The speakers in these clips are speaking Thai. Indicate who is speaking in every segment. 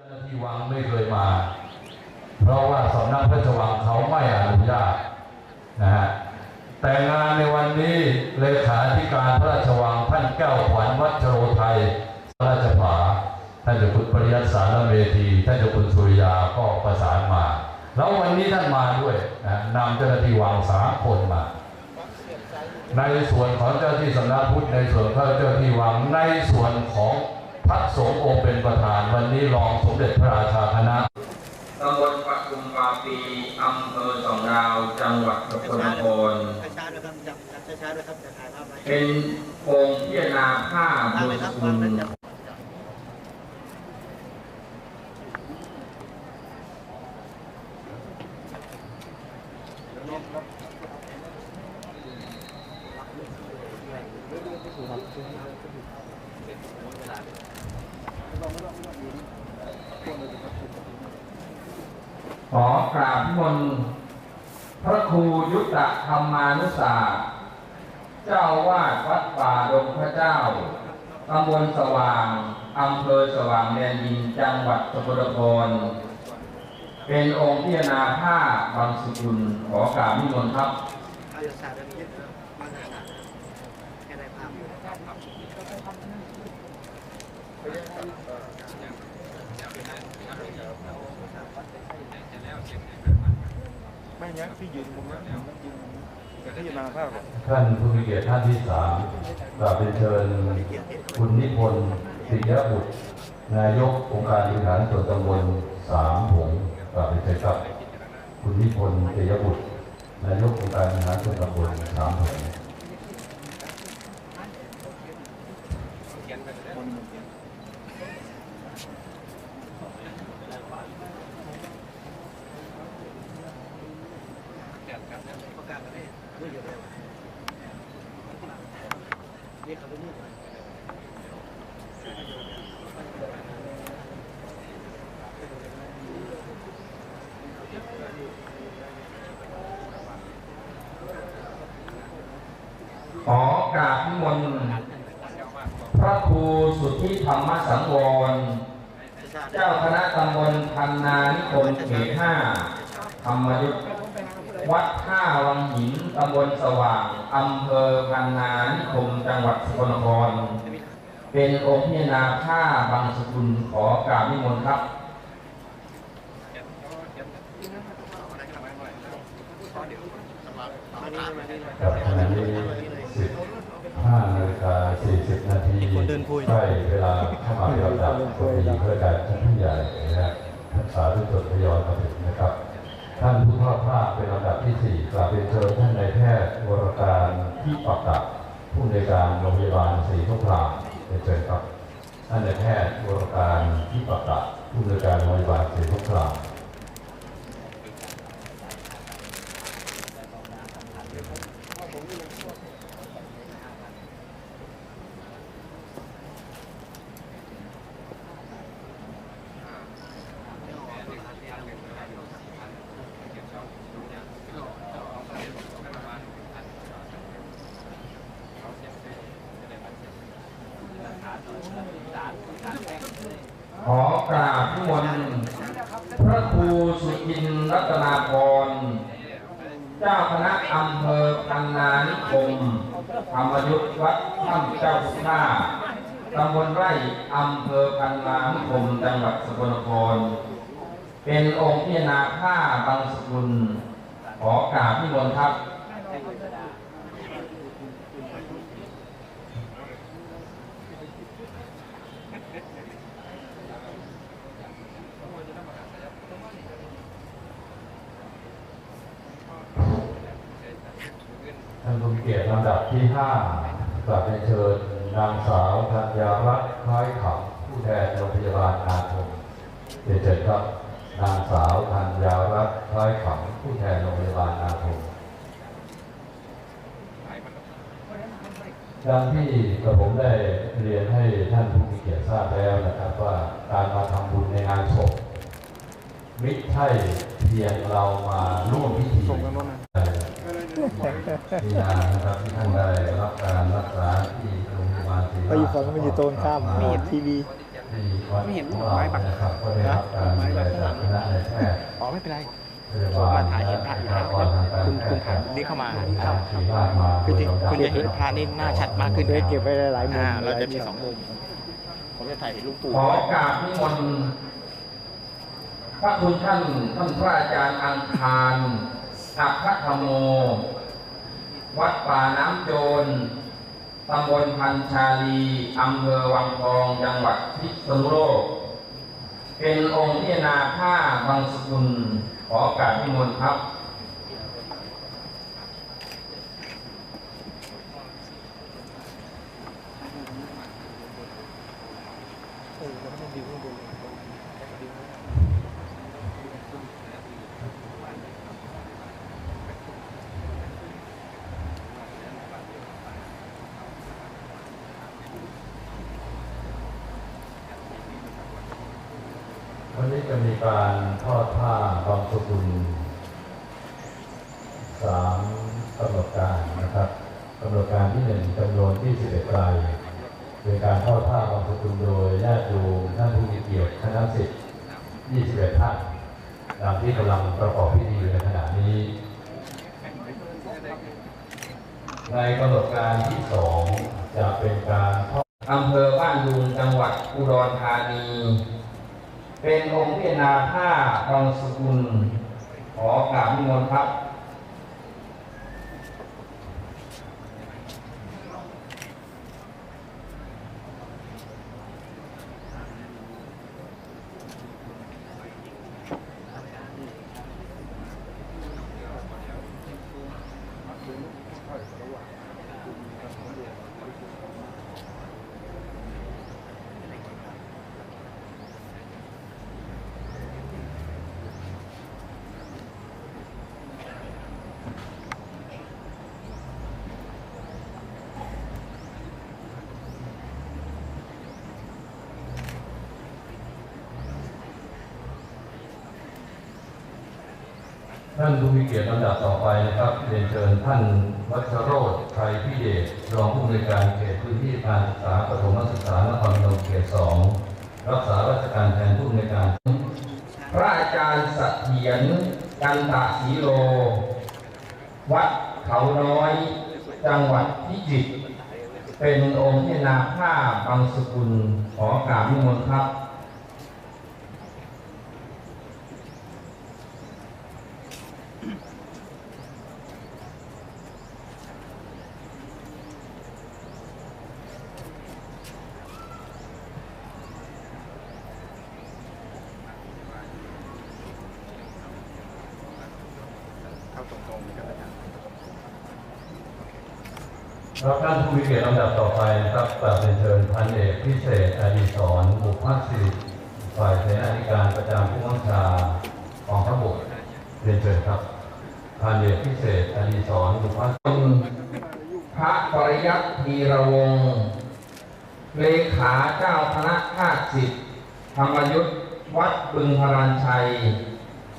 Speaker 1: จ้าหน้าที่วังไม่เคยมา เพราะว่าสำนักพระราชวังเขาไม่อนุญาตนะฮะแต่งานในวันนี้เลขาธิการพระราชวังท่านแก้วขวัญวัชโรไทยพระราชผาท่านเจ้าคุณปริยัติสารเมธีท่านเจ้าคุณสุริยาก็ประสานมา แล้ววันนี้ท่านมาด้วยนะนำเจ้าหน้าที่วังสามคนมา ในส่วนของเจ้าที่สำนักพุทธในส่วนของเจ้าที่วังในส่วนของ พระสงฆ์องค์เป็นประธานวันนี้รองสมเด็จพระราชาคณะ
Speaker 2: ตำบลปทุมปาปีอำเภอสองดาว จังหวัดสกลนคร
Speaker 3: ช้าๆด้วยครับจับจับช้าๆด้วยครับจะถ่ายภาพไว้
Speaker 2: เป็นองค์พิจารณาผ้า
Speaker 3: ตั้ง
Speaker 2: บุ
Speaker 3: เลย
Speaker 2: ญ
Speaker 3: ครับ
Speaker 2: คุ
Speaker 3: วาง
Speaker 2: ณ
Speaker 3: นั้นจะ
Speaker 2: ขอกราบนิมนต์พระครูยุตตะธ รรมานุสาสตร์เจ้าวาดวัดป่าดงพระเจ้าตำบลสว่างอำเภอสว่างแดนดินจังหวัดสกลนครเป็นองค์พิจารณาผ้าบางสกุลขอกราบนิมนต์ครับ
Speaker 3: ไม่
Speaker 4: เนี้ยพี่ยืนมุมนั้นยืน
Speaker 1: ท่านผู้มีเกียรติท่านที่สามกราบเป็นเชิญคุณนิพนธ์ปิยบุตร นายกองค์การบริหารส่วนตำบลสามหงกราบเป็นเชิญครับ คุณนิพนธ์ปิยบุตร นายกองค์การบริหารส่วนตำบลสามหงส์
Speaker 3: ประกาศกันได้ด้วยอยู่แล้วนี่เข
Speaker 2: อกราบนิมนต์พระครูสุทธิธรรมสังวร เจ้าคณะตำบลพันนานิคมเขตห้าธรรมยุทธ วัดท่าวังหินตำบลสว่างอำเภอพันนานิคมจังหวัดสกลนคร เป็นองค์พิจารณาผ้าบางสกุลขอกราบนิมนต์ครับ
Speaker 3: มานี่าน
Speaker 1: นี้สิบห้านาฬิกาสี่สิบนาทีใกล้เวลาเข้ามาเป็นลำดับพอดีเพื่อการท่านผู้ใหญ่นะฮะท่านสาธุชนทยอยมาถึงนะครับ ท่านผู้ทอดผ้าเป็นลำดับที่สี่กราบเป็นเชิญท่านนายแพทย์วรการที่ปักตักผู้ในการโรงพยาบาลศรีทุกรามเป็นเชิญครับท่านนายแพทย์วรการที่ปักตักผู้ในการโรงพยาบาลศรีทุกราม
Speaker 2: ขอกราบนิมนต์พระครูสุจิ นต์รัตนาพร เจ้าคณะอำเภอพันนานิคมธรรมยุทธวัดถ้ำเจ้าพุทธาตำบลไร่อำเภอพันนานิคมจังหวัดสกลนคร เป็นองค์พิจารณาผ้าบางสกุล ขอกราบพิมนครับ
Speaker 1: ท่านผู้มีเกียรติ ลำดับที่ห้ากลับเป็นเชิญนางสาวธัญญารัตน์คล้ายขำผู้แทนโรงพยาบาลนาทมเป็นเชิญครับนางสาวธัญญารัตน์คล้ายขำผู้แทนโรงพยาบาลนาทมดังที่กระผมได้เรียนให้ท่านผู้มีเกียรติทราบแล้วนะครับว่าการมาทำบุญในงานศพไม่ใช่เพียงเรามาร่วมพิธี ได้รับการรักษาที่โรงพยาบาลศรี
Speaker 4: ไปอยู่ฝั่งก็ไม่อยู่ตรงข้ามมีทีวี
Speaker 1: นที่วัดของเรานะครับก็ได้รับการดูแลจากคณะนายแพทย์
Speaker 3: อ๋อไม่เป็นไร
Speaker 1: พยาบาล
Speaker 3: มาถ่ายเห็นพระอยู่แล้วคุณคุณผ่านนี่เข้ามา
Speaker 1: ครับที่บ้านมา
Speaker 3: คือที่คุณจะเห็นพระนี่หน้าชัดมากขึ้น
Speaker 5: เก็บไว้หลายๆมุม
Speaker 3: อ่เราจะมี
Speaker 5: หลายๆ
Speaker 3: สองมุมผมจะถ่ายเห็นลูกปู่
Speaker 2: ขอกราบนิมนต์พระคุณท่านท่านพระอาจารย์อังคารอัคคธรรมโม วัดป่าน้ำโจรตำบลพันชาลีอำเภอวังทอง จังหวัดพิษณุโลก เป็นองค์พิจารณาผ้าบางสกุลขอกรารพิมนครับ
Speaker 1: การทอดผ้าบางสกุลสามกำหนดการนะครับกำหนดการที่หนึ่งจำนวน21รายเป็นการทอดผ้าบางสกุลโดยญาติโยมท่านผู้มีเกียรติคณะสิทธิ์21ท่านดังที่กำลังประกอบพิธีอยู่ในขณะนี้ ในกำหนดการที่สองจะเป็นการทอด
Speaker 2: อำเภอบ้านดุงจังหวัดอุดรธานี เป็นองค์พิจารณาผ้าบางสกุล ขอกราบนิมนต์ครับ
Speaker 1: ท่านผู้มีเกียรติลำดับต่อไปนะครับเรียนเชิญท่านวัชโรธไทยพิเดชรองผู้อำนวยการเขตพื้นที่การศึกษาประถมศึกษานครพนมเขตสองรักษาราชการแทนผู้อำนวยการ
Speaker 2: พระอาจารย์สัเถียรกันตะสีโล วัดเขาน้อย จังหวัดพิจิตรเป็นองค์พิจารณาผ้าบางสกุลขอกราบนิมนต์ครับ
Speaker 3: เข้าตรงๆนะครับอาจารย์
Speaker 1: แล้วท่านผู้มีเกียรติลำดับต่อไปนะครับกราบเรียนเชิญพันเอกพิเศษอดีศรบุพภาสิริฝ่ายเสนาธิการประจำผู้บัญชากองทัพบกเรียนเชิญครับพันเอกพิเศษอดีศรบุพภา
Speaker 2: คุณพระปริยัติธีระวงศ์เลขาเจ้าคณะภาคสิทธิ์ธรรมยุทธวัดบึงพรานชัย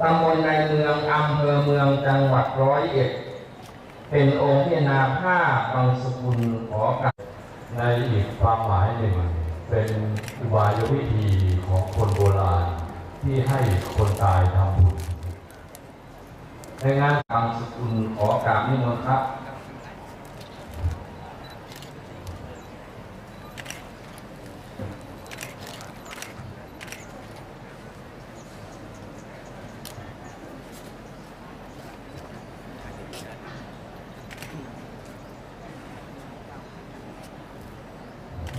Speaker 2: ตำบลในเมืองอำเภอเมืองจังหวัดร้อยเอ็ด เป็นองค์พิจารณาผ้าบางสกุลขอกราบ
Speaker 1: ในอีกความหมายหนึ่ง เป็นวายวิธีของคนโบราณที่ให้คนตายทำบุญ
Speaker 2: ในงานบางสกุลขอกราบนิมนต์ครับ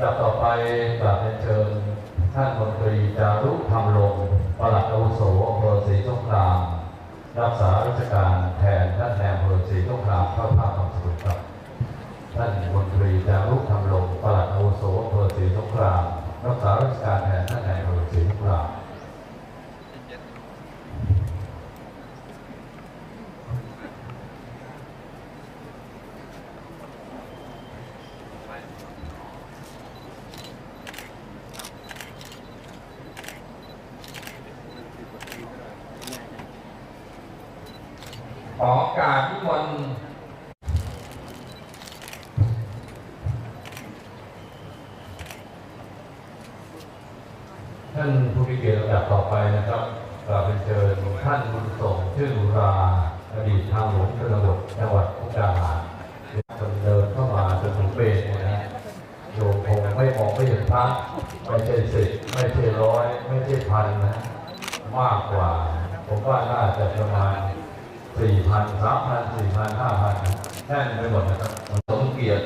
Speaker 1: ลำดับต่อไปกราบเรียนเชิญท่านมนตรีจารุธรรมลงค์ปลัดอาวุโสอำเภอศรีสงคราม รักษาราชการแทนท่านแนมอำเภอศรีสงครามพระภาคคำสุขครับ ท่านมนตรีจารุธรรมลงค์ปลัดอาวุโสอำเภอศรีสงคราม รักษาราชการแทนท่านแนมอำเภอศรีสงคราม
Speaker 2: ขอการาบนิมน
Speaker 1: ท่านผู้มีเกียรติลำดับต่อไปนะครับกราบเป็นเชิญท่านบุญส่งชื่อบุราอดีตทางหลวงชนบทจังหวัดมุกดาหารจนเดินเข้ามาจนถึงเบสเนี่ยนะโยมคงไม่มองไม่เห็นพระไม่ใช่สิบไม่ใช่ร้อยไม่ใช่พันนะมากกว่า ผมว่าน่าจะประมาณสี่พั นสามพันสี่พันห้าพันแน่นไปหมดนะครับสมเกียรติ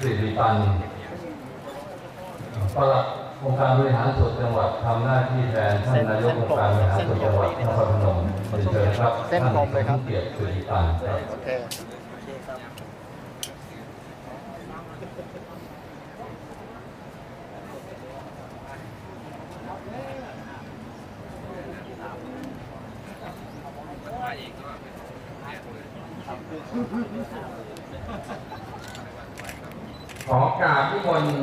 Speaker 1: สิริตันปลัดองค์การบริหารส่วนจังหวัดทำหน้าที่แทนท่านนายกองค์การบริหารส่วนจังหวัดนครพนมเรียนเชิญครับ
Speaker 5: เส้นกลมเลยครับ
Speaker 1: ท่านสมเกียรติสุริตันครับ
Speaker 5: โอเค
Speaker 2: ขอกราบที่มนต์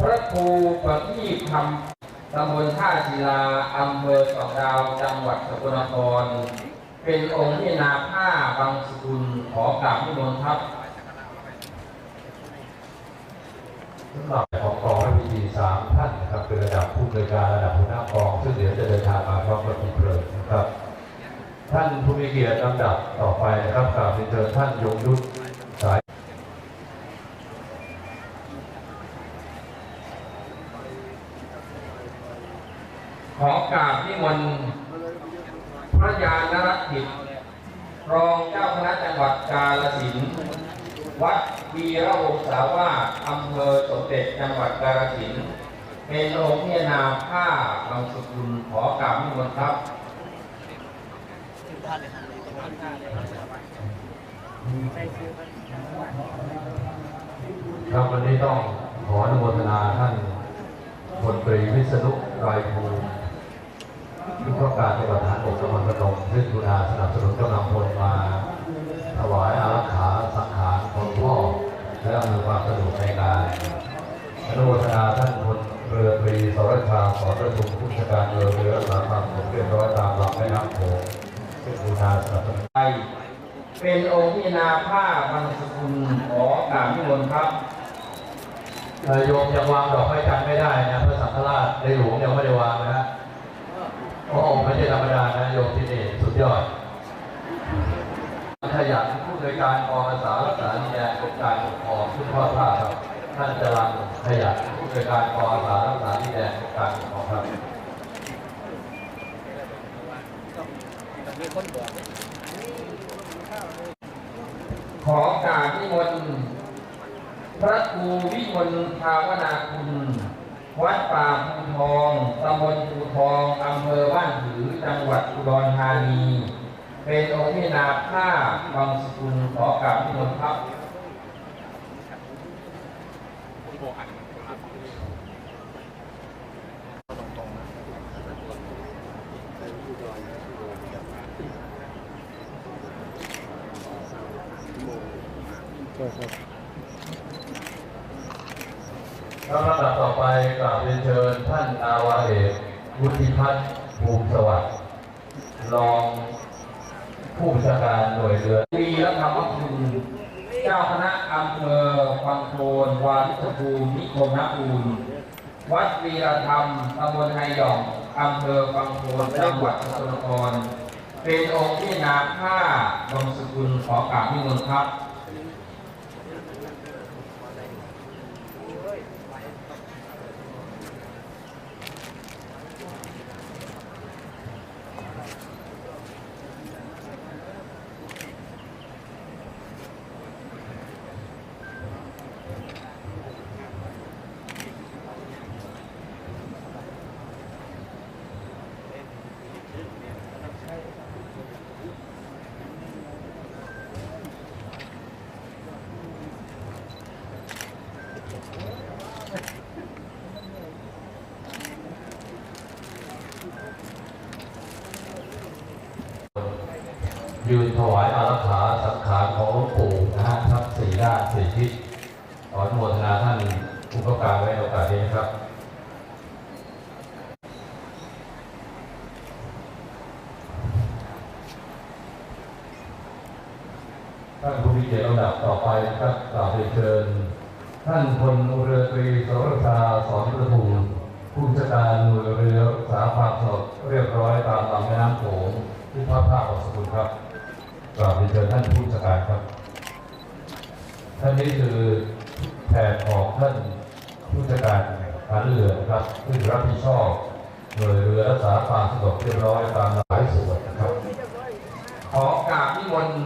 Speaker 2: พระครูประ ธรรมตำบลท่าศิลาอำเภอสองดาว จังหวัดสกลนคร เป็นองค์ที่นาผ้าบางสกุลขอกราบที่มนต์ครับ
Speaker 1: สำหรับของกองให้พิธีสามท่านนะครับเป็นระดับผู้บริการระดับหัวหน้ากอง ซึ่งเดี๋ยวจะเดินทางมาพร้อมกับทีมเพลิงนะครับ ท่านผู้มีเกียรติลำดับต่อไปนะครับกราบเรียนเชิญท่านยงยุทธสาย
Speaker 2: ขอกราบที่มนต์พระยานรัตถิตรองเจ้าคณะจังหวัดกาฬสินธุ์วัดวีระวงศาวาสอำเภอสมเด็จจังหวัดกาฬสินธุ์เป็นองค์ที่นาผ้าบางสกุลขอกราบที่มนต์ครับ
Speaker 1: ครับวันนี้ต้องขออนุโมทนาท่านพลตรีวิษณุไรภูมิ ผู้ประกาศจังหวัดทหารบกนครพนมซึ่งกุณาสนับสนุนกำลังพลมาถวายอารักขาสังขารของพ่อ และอำนวยความสะดวกในการอนุโมทนาท่านพลเรือตรีสรชาสอนประทุมผู้จัดการเรือเรือรักษาความเรียบร้อยตามหลำแม่น้ำโขงซึ่งกุณาสนับสนุน
Speaker 2: ไทยเป็นองค์ที่นาผ้าบางสกุลขอกราบที่มนต์ครับ
Speaker 1: โยมยังวางดอกไม้จันไม่ได้นะพระสังฆราชในหลวงยังไม่ได้วางนะฮะ พระองค์ไม่ใช่ธรรมดานะโยมที่นี่สุดยอดขยันผู้โดยการกองอาสารักษาดินแดนกรมการปกครองทุกข้อท่าครับท่านจรังขยันผู้โดยการกองอาสารักษาดินแดนกรมการปกครองครับ
Speaker 2: ขอกราบที่มนต์พระครูวิมลภาวนาคุณ วัดป่าภูทองตำบลภูทองอำเภอบ้านถือจังหวัดอุดรธานี เป็นองค์ที่นาผ้าบางสกุลขอกราบที่มนต์ครับ
Speaker 1: แล้วลำดับต่อไปกราบเรียนเชิญ ท่านนาวาเอกวุฒิพัฒน์ภูมิสวัสดิ์รองผู้บัญชาการหน่วยเรือ
Speaker 2: วีรธรรมคุณเจ้าคณะอำเภอฟังโคนวาริชภูมินิคมนภูมิวัดวีรธรรมตำบลไฮหย่องอำเภอฟังโคนจังหวัดสกลนครเป็นองค์ที่นาผ้าบางสกุลขอกราบนิมนต์ครับ
Speaker 1: ยืนถวายอารักขาสังขารของหลวงปู่นะฮะทั้งสี่ด้านสี่ทิศขออนุโมทนาท่านผู้ประกาศไว้โอกาสนี้นะครับ ท่านผู้มีเกียรติลำดับต่อไปนะครับกราบเรียนเชิญ ท่านพลเรือตรีสรชาสอนประทุมผผู้จัดการหน่วยเรือรักษาความสงบเรียบร้อยตามลำแม่น้ำโขงที่ภาคภาคของสกุลครับ กราบเรียนเชิญท่านผู้จัดการครับ ท่านนี้คือแทนของท่านผู้จัดการฐานเรือนะครับที่รับผิดชอบหน่วยเรือรักษาความสงบเรียบร้อยตามหลายส่วนนะครับ
Speaker 2: ขอกราบนิมนต์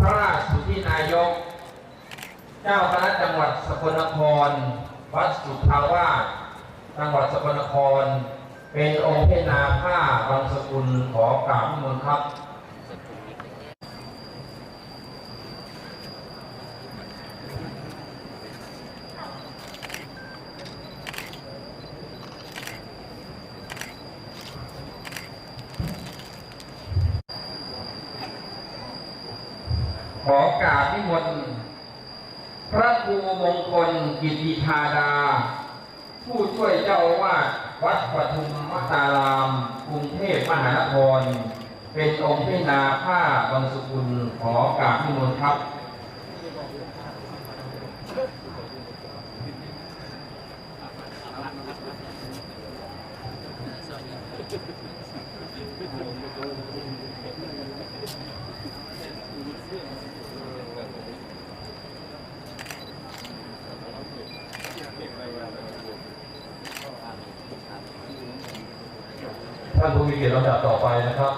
Speaker 2: พระราชสุทธินายก เจ้าคณะจังหวัดสกลนคร วัดสุทาวาสจังหวัดสกลนคร เป็นองค์เพนาผ้าบางสกุลขอกราบนิมนต์ครับ ขอ กราบนิมนต์พระครูมงคลกิติธาดา ผู้ช่วยเจ้าวาสวัดปทุมมตารามกรุงเทพมหานคร เป็นองค์พินาผ้าบางสกุลขอกราบนิมนต์ครับ
Speaker 1: ท่านผู้มีเกียรติลำดับต่อไปนะครับ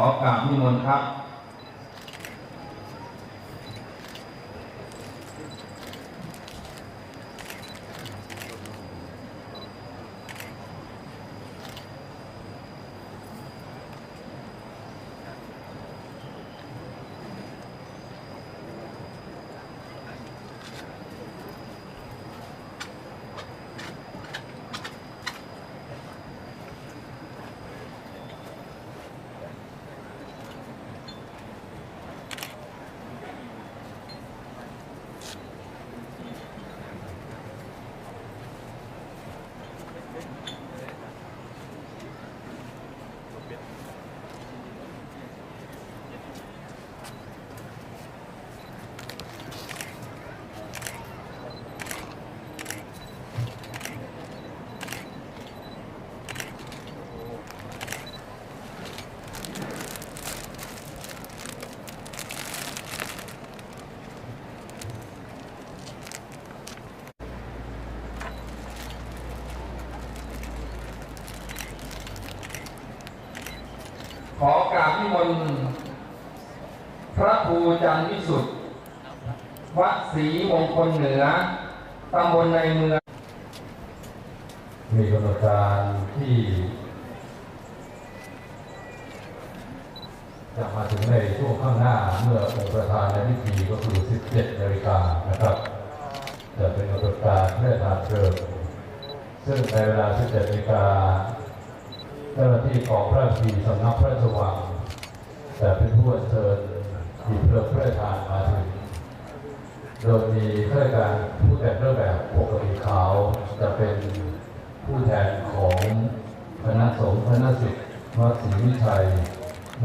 Speaker 2: ขอกราบนิมนต์ครับ นิมนต์พระครูจันทร์วิสุทธิ์วัดศรีมงคลเหนือตำบลในเมือง
Speaker 1: มีกำหนดการที่ จะมาถึงในช่วงข้างหน้าเมื่อองค์ประธานในพิธีก็คือ 17 นาฬิกานะครับ จะเป็นกำหนดการเพื่อทานเพลิงซึ่งในเวลา 17 นาฬิกาเจ้าหน้าที่ของพระราชพีสำนักพระราชวัง จะเป็นผู้เชิญหีบเพลิงพระราชทานมาถึงโดยมีข้าราชการผู้แต่งเครื่องแบบปกติขาวจะเป็นผู้แทนของคณะสงฆ์คณะสิทธิ์วัดศรีวิชัย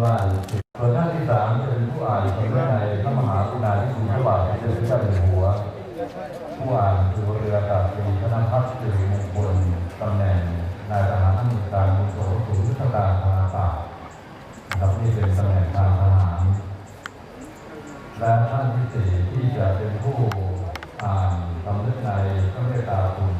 Speaker 1: บ้านสิทธิ์ส่วนท่านที่สามจะเป็นผู้อ่านถึงพระในพระมหากรุณาธิคุณพระบาทสมเด็จพระเจ้าอยู่หัว ผู้อ่านคือเรืออากาศตรีธนพัฒน์สิริมงคลตำแหน่งนายทหารผู้บัญชาการมุโสศูนย์ยุทธการทางอา ครับนี่เป็นตำแหน่งทางทหารและท่านที่สี่ที่จะเป็นผู้อ่านคำนึกในพระเมตตาคุณ